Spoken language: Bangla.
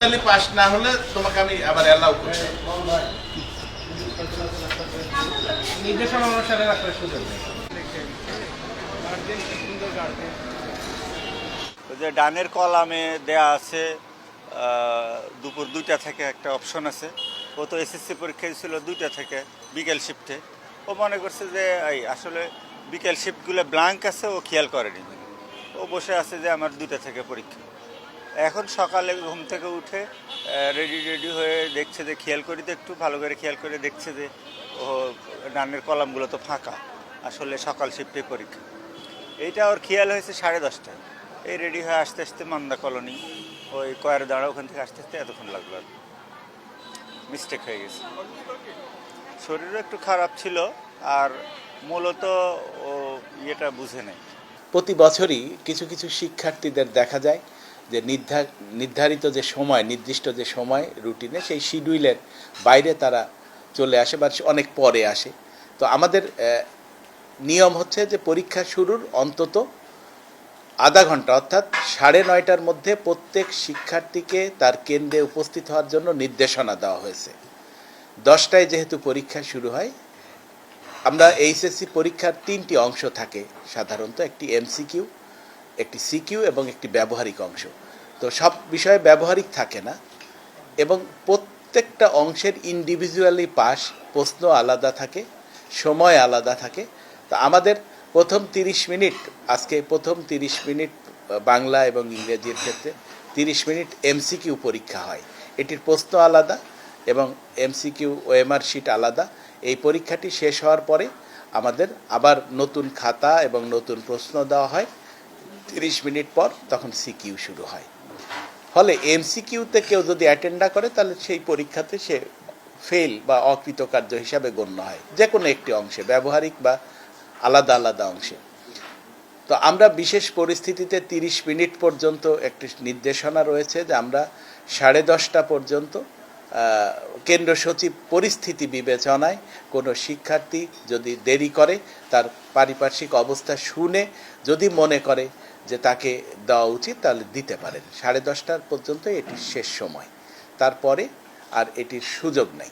পাস না হলে তোমাকে আমি আবার অ্যালাউ করছি। নির্দেশনা অনুসারে রাখার সুযোগ যে ডানের কলামে দেয়া আছে দুপুর দুইটা থেকে একটা অপশন আছে। ও তো এসএসসি পরীক্ষায় ছিল দুইটা থেকে বিকেল শিফটে ও মনে করছে যে এই আসলে বিকেল শিফটগুলো ব্ল্যাঙ্ক আছে ও খেয়াল করেনি। ও বসে আছে যে আমার দুইটা থেকে পরীক্ষা। এখন সকালে ঘুম থেকে উঠে রেডি রেডি হয়ে দেখছে যে খেয়াল করি তো একটু, ভালো করে খেয়াল করে দেখছে যে, ও, ডানের কলামগুলো তো ফাঁকা। আসলে সকাল শিফটে পরীক্ষা। এইটা ওর খেয়াল হয়েছে সাড়ে দশটায়। এই রেডি হয়ে আসতে আসতে মান্দা কলোনি ওই কয়ের দাঁড়া ওখান থেকে আসতে আসতে এতক্ষণ লাগল আর মিস্টেক হয়ে গেছে। শরীরও একটু খারাপ ছিল, আর মূলত ও ইয়েটা বুঝে নেই। প্রতি বছরই কিছু কিছু শিক্ষার্থীদের দেখা যায় যে নির্ধা- নির্ধারিত যে সময়, নির্দিষ্ট যে সময় রুটিনে সেই শিডিউলের বাইরে তারা চলে আসে বা অনেক পরে আসে। তো আমাদের নিয়ম হচ্ছে যে পরীক্ষা শুরুর অন্তত আধা ঘণ্টা, অর্থাৎ সাড়ে নয়টার মধ্যে প্রত্যেক শিক্ষার্থীকে তার কেন্দ্রে উপস্থিত হওয়ার জন্য নির্দেশনা দেওয়া হয়েছে। দশটায় যেহেতু পরীক্ষা শুরু হয়, আমরা এইচএসসি পরীক্ষার তিনটি অংশ থাকে, সাধারণত একটি এমসিকিউ একটি সিকিউ এবং একটি ব্যবহারিক অংশ। তো সব বিষয়ে ব্যবহারিক থাকে না এবং প্রত্যেকটা অংশের ইন্ডিভিজুয়ালি পাস প্রশ্ন আলাদা থাকে, সময় আলাদা থাকে। তো আমাদের প্রথম তিরিশ মিনিট, আজকে প্রথম তিরিশ মিনিট বাংলা এবং ইংরেজির ক্ষেত্রে তিরিশ মিনিট এমসিকিউ পরীক্ষা হয়। এটির প্রশ্ন আলাদা এবং এমসিকিউ ওএমআর শিট আলাদা। এই পরীক্ষাটি শেষ হওয়ার পরে আমাদের আবার নতুন খাতা এবং নতুন প্রশ্ন দেওয়া হয়। তিরিশ মিনিট পর তখন সিকিউ শুরু হয়। ফলে এমসিকিউতে কেউ যদি অ্যাটেন্ড না করে, তাহলে সেই পরীক্ষাতে সে ফেল বা অকৃতকার্য হিসাবে গণ্য হয়। যে কোনো একটি অংশে, ব্যবহারিক বা আলাদা আলাদা অংশে। তো আমরা বিশেষ পরিস্থিতিতে তিরিশ মিনিট পর্যন্ত একটি নির্দেশনা রয়েছে যে আমরা সাড়ে দশটা পর্যন্ত কেন্দ্র সচিব পরিস্থিতি বিবেচনায় কোনো শিক্ষার্থী যদি দেরি করে, তার পারিপার্শ্বিক অবস্থা শুনে যদি মনে করে যে তাকে দেওয়া উচিত তাহলে দিতে পারেন। সাড়ে দশটার পর্যন্ত এটি শেষ সময়। তারপরে আর এটির সুযোগ নেই।